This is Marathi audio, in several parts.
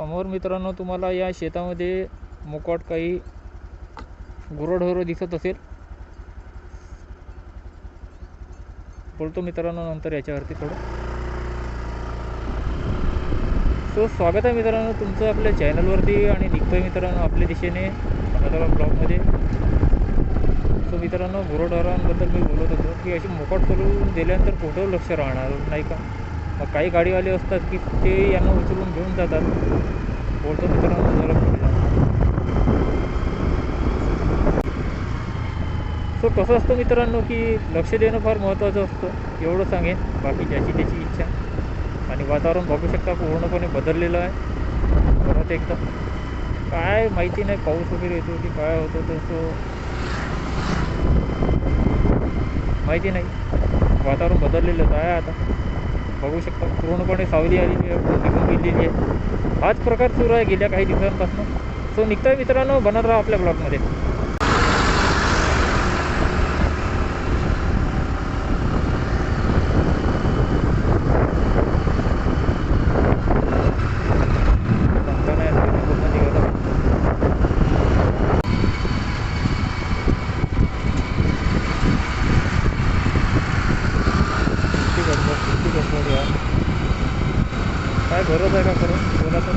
समोर मित्रांनो तुम्हाला या शेतामध्ये मोकाट काही गुरंढोरं दिसत असेल. बोलतो मित्रांनो नंतर याच्यावरती थोडं. सो स्वागत आहे मित्रांनो तुमचं आपल्या चॅनलवरती आणि निघतोय मित्रांनो आपल्या दिशेने अनादरा ब्लॉगमध्ये. सो मित्रांनो गुरंढोरांबद्दल मी बोलत होतो की अशी मोकाट करून दिल्यानंतर कुठं लक्ष राहणार नाही का? मग काही गाडीवाले असतात की ते यांना उचलून घेऊन जातात. बोलतो मित्रांनो जरा सो कसं असतं मित्रांनो की लक्ष देणं फार महत्त्वाचं असतं. एवढं सांगेन. बाकी ज्याची त्याची इच्छा. आणि वातावरण बघू शकता पूर्णपणे बदललेलं आहे. परत एकदा. काय माहिती नाही पाऊस वगैरे येतो की काय होतं तसं माहिती नाही. वातावरण बदललेलंच आहे आता. बघू शकता. पूर्णपणे सावली आलेली आहे निघून गेलेली आहे. हाच प्रकार सुरू आहे गेल्या काही दिवसांपासून. सो निघता मित्रांनो बनत राहा आपल्या ब्लॉगमध्ये सांगता नाही येत किती पूर्ण निघालं. किती गडबड किती गडबड यार काय गरज आहे का खरं? बोला तर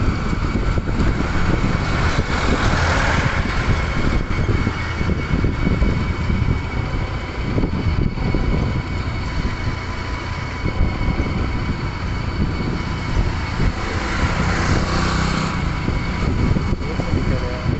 हेच विचार आहे.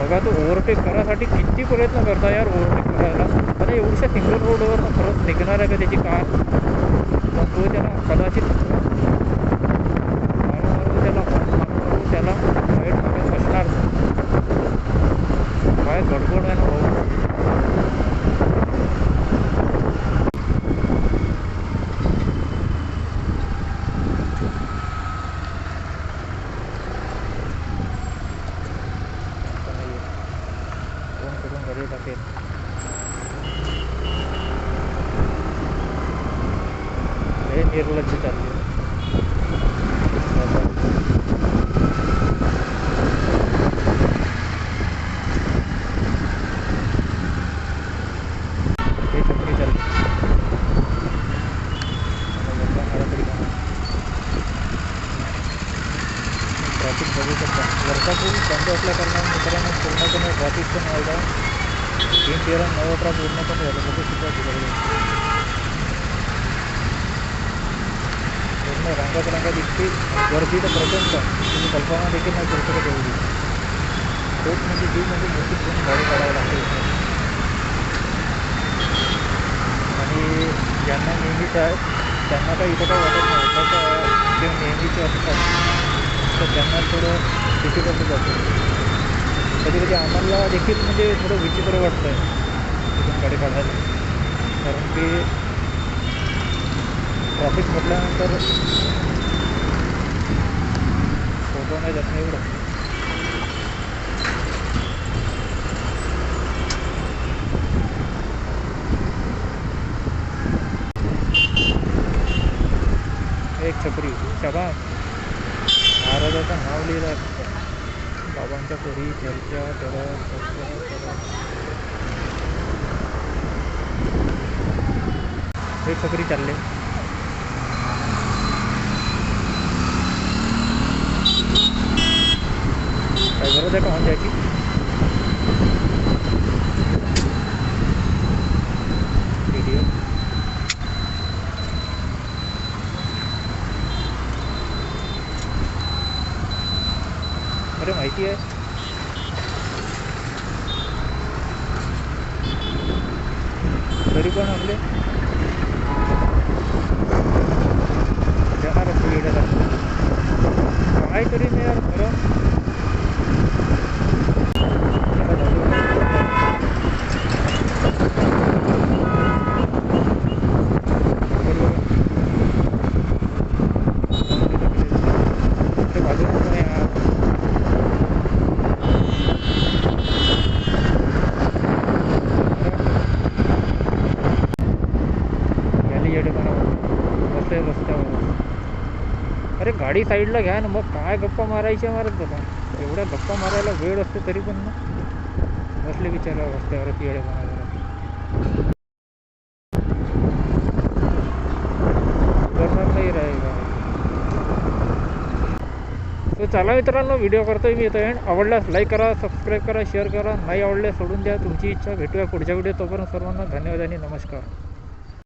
बघा ते करायसाठी किती प्रयत्न करता यार ओव्हरटेक करायला आता एवढ्या सिंगल रोडवर खरंच निघणार आहे का त्याची कार? मग तो त्याला कदाचित त्याला त्याला साईडमध्ये असणार काय गडबड आहे ना भाऊ फोन करून घरी टाकेल हे निर्लज्ज चालले. हे चक्री चालली. आता गप्पा मारा ट्रॅफिक बघू शकता. वरचा बंद असल्या कारणाने मित्रांनो पूर्णपणे ट्रॅफिक पण व्हायला तीन तेरा नऊ अठरा पूर्णपणे झालं बघू शकता तिकडे पूर्ण रांगाच रांगा दिसते गर्दी तर प्रचंड तुम्ही कल्पना देखील नाही करू शकत एवढी. खूप म्हणजे जीव म्हणजे मोठी पूर्ण गाडी काढावं लागते आणि ज्यांना नेहमीच आहे त्यांना काही इथं काही वाटत नाही. तर जे नेहमीचे असतात तर त्यांना थोडं डिफिकल्ट जातं. कधी कधी आम्हाला देखील म्हणजे थोडं विचित्र वाटतं आहे तिथून गाडी काढायला. कारण की ट्रॅफिक म्हटल्यानंतर फ़ोटो नाही जात नाही एवढं. एक छपरी शबा महाराजाचं नाव लिहिलं फक्त. बाबांच्या घरी चर्चा करत चर्चा छपरी काय गरज आहे का होऊन जायची. व्हिडिओ अरे माहिती आहे. तरी पण आपले. जाणार असतो काहीतरी काय यार खरं आता झालं. बरोबर. ते बाजूला पण आहे यार. गॅली येडेपणा बसले रस्त्यावर अरे गाडी साईडला घ्या ना मग काय गप्पा मारायच्या मारत बघा एवढ्या गप्पा मारायला वेळ असतो तरी पण ना. बसले विचारा रस्त्यावर येडेपणा जरा करणार नाही राहील तो चला मित्रांनो व्हिडिओ करतोय मी येतो आवडल्यास लाईक करा सबस्क्राईब करा शेअर करा. नाही आवडल्यास सोडून द्या. तुमची इच्छा भेटूया पुढच्या व्हिडिओ तोपर्यंत सर्वांना धन्यवाद आणि नमस्कार.